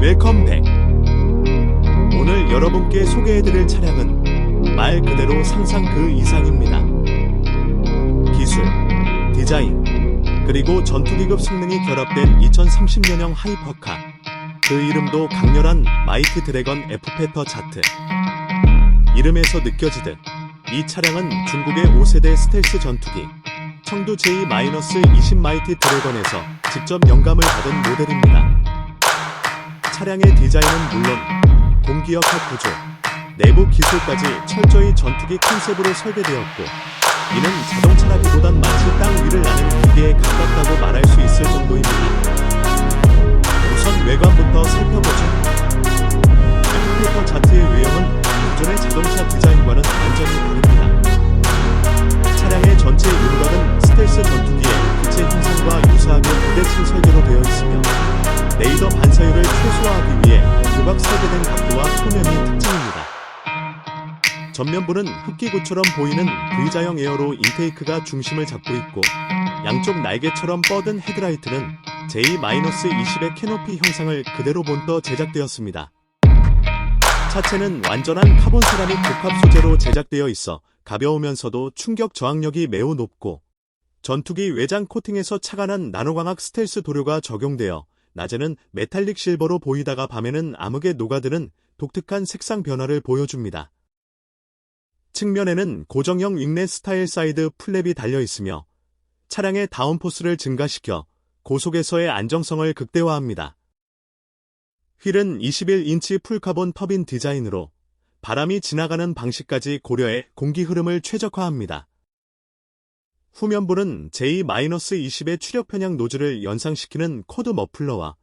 웰컴백. 오늘 여러분께 소개해드릴 차량은 말 그대로 상상 그 이상입니다. 기술, 디자인, 그리고 전투기급 성능이 결합된 2030년형 하이퍼카. 그 이름도 강렬한 마이티 드래건 F페터 자트. 이름에서 느껴지듯 이 차량은 중국의 5세대 스텔스 전투기 청두 J-20 마이티 드래건에서 직접 영감을 받은 모델입니다. 차량의 디자인은 물론 공기역학 구조, 내부 기술까지 철저히 전투기 컨셉으로 설계되었고 이는 자동차라기보단 마치 땅 위를 나는 기계에 가깝다고 말할 수 있을 정도입니다. 우선 외관부터 살펴보죠. F페터 자트의 외형은 기존의 자동차 디자인과는 완전히 전면부는 흡기구처럼 보이는 V자형 에어로 인테이크가 중심을 잡고 있고 양쪽 날개처럼 뻗은 헤드라이트는 J-20의 캐노피 형상을 그대로 본떠 제작되었습니다. 차체는 완전한 카본 세라믹 복합 소재로 제작되어 있어 가벼우면서도 충격 저항력이 매우 높고 전투기 외장 코팅에서 난 나노광학 스텔스 도료가 적용되어 낮에는 메탈릭 실버로 보이다가 밤에는 암흑에 녹아드는 독특한 색상 변화를 보여줍니다. 측면에는 고정형 윙렛 스타일 사이드 플랩이 달려 있으며 차량의 다운포스를 증가시켜 고속에서의 안정성을 극대화합니다. 휠은 21인치 풀카본 터빈 디자인으로 바람이 지나가는 방식까지 고려해 공기 흐름을 최적화합니다. 후면부는 J-20의 추력 편향 노즐을 연상시키는 코드 머플러와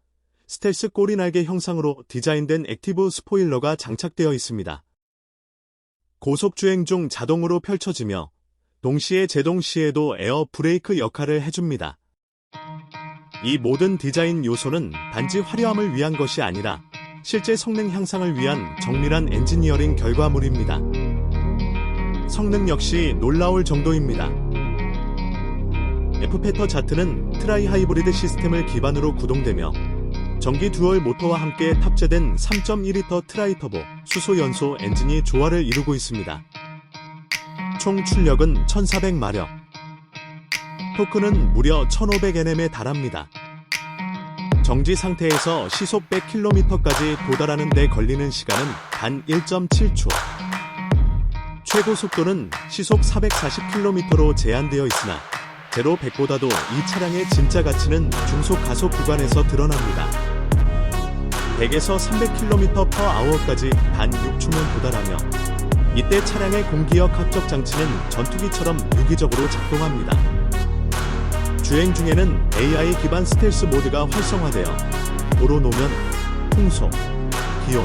스텔스 꼬리 날개 형상으로 디자인된 액티브 스포일러가 장착되어 있습니다. 고속 주행 중 자동으로 펼쳐지며 동시에 제동 시에도 에어 브레이크 역할을 해줍니다. 이 모든 디자인 요소는 단지 화려함을 위한 것이 아니라 실제 성능 향상을 위한 정밀한 엔지니어링 결과물입니다. 성능 역시 놀라울 정도입니다. F페터 자트는 트라이 하이브리드 시스템을 기반으로 구동되며 전기 듀얼 모터와 함께 탑재된 3.1리터 트라이 터보 수소 연소 엔진이 조화를 이루고 있습니다. 총 출력은 1400마력. 토크는 무려 1500Nm에 달합니다. 정지 상태에서 시속 100km까지 도달하는 데 걸리는 시간은 단 1.7초. 최고 속도는 시속 440km로 제한되어 있으나 제로 100보다도 이 차량의 진짜 가치는 중속 가속 구간에서 드러납니다. 100에서 300km/h까지 단 6초면 도달하며 이때 차량의 공기역 합적 장치는 전투기처럼 유기적으로 작동합니다. 주행 중에는 AI 기반 스텔스 모드가 활성화되어 도로 노면, 풍속, 기온,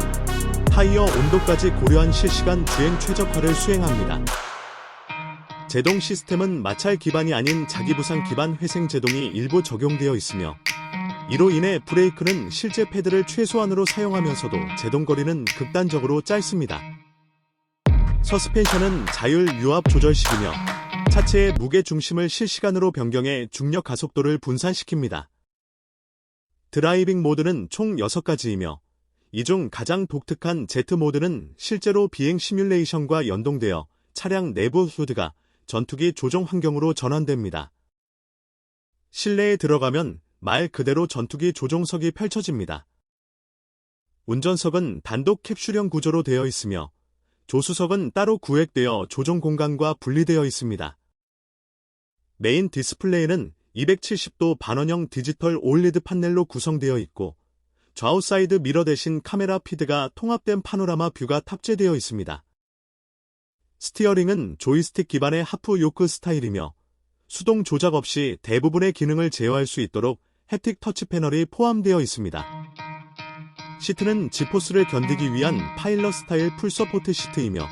타이어 온도까지 고려한 실시간 주행 최적화를 수행합니다. 제동 시스템은 마찰 기반이 아닌 자기부상 기반 회생 제동이 일부 적용되어 있으며 이로 인해 브레이크는 실제 패드를 최소한으로 사용하면서도 제동거리는 극단적으로 짧습니다. 서스펜션은 자율 유압 조절식이며 차체의 무게 중심을 실시간으로 변경해 중력 가속도를 분산시킵니다. 드라이빙 모드는 총 6가지이며 이 중 가장 독특한 Z 모드는 실제로 비행 시뮬레이션과 연동되어 차량 내부 후드가 전투기 조종 환경으로 전환됩니다. 실내에 들어가면 말 그대로 전투기 조종석이 펼쳐집니다. 운전석은 단독 캡슐형 구조로 되어 있으며 조수석은 따로 구획되어 조종 공간과 분리되어 있습니다. 메인 디스플레이는 270도 반원형 디지털 올리드 판넬로 구성되어 있고 좌우 사이드 미러 대신 카메라 피드가 통합된 파노라마 뷰가 탑재되어 있습니다. 스티어링은 조이스틱 기반의 하프 요크 스타일이며 수동 조작 없이 대부분의 기능을 제어할 수 있도록 햅틱 터치 패널이 포함되어 있습니다. 시트는 지포스를 견디기 위한 파일럿 스타일 풀서포트 시트이며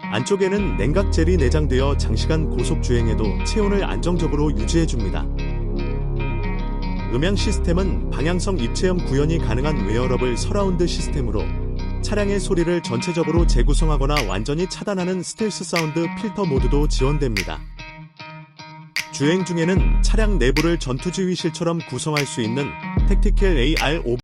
안쪽에는 냉각 젤이 내장되어 장시간 고속 주행에도 체온을 안정적으로 유지해줍니다. 음향 시스템은 방향성 입체형 구현이 가능한 웨어러블 서라운드 시스템으로 차량의 소리를 전체적으로 재구성하거나 완전히 차단하는 스텔스 사운드 필터 모드도 지원됩니다. 주행 중에는 차량 내부를 전투지휘실처럼 구성할 수 있는 택티켈 AR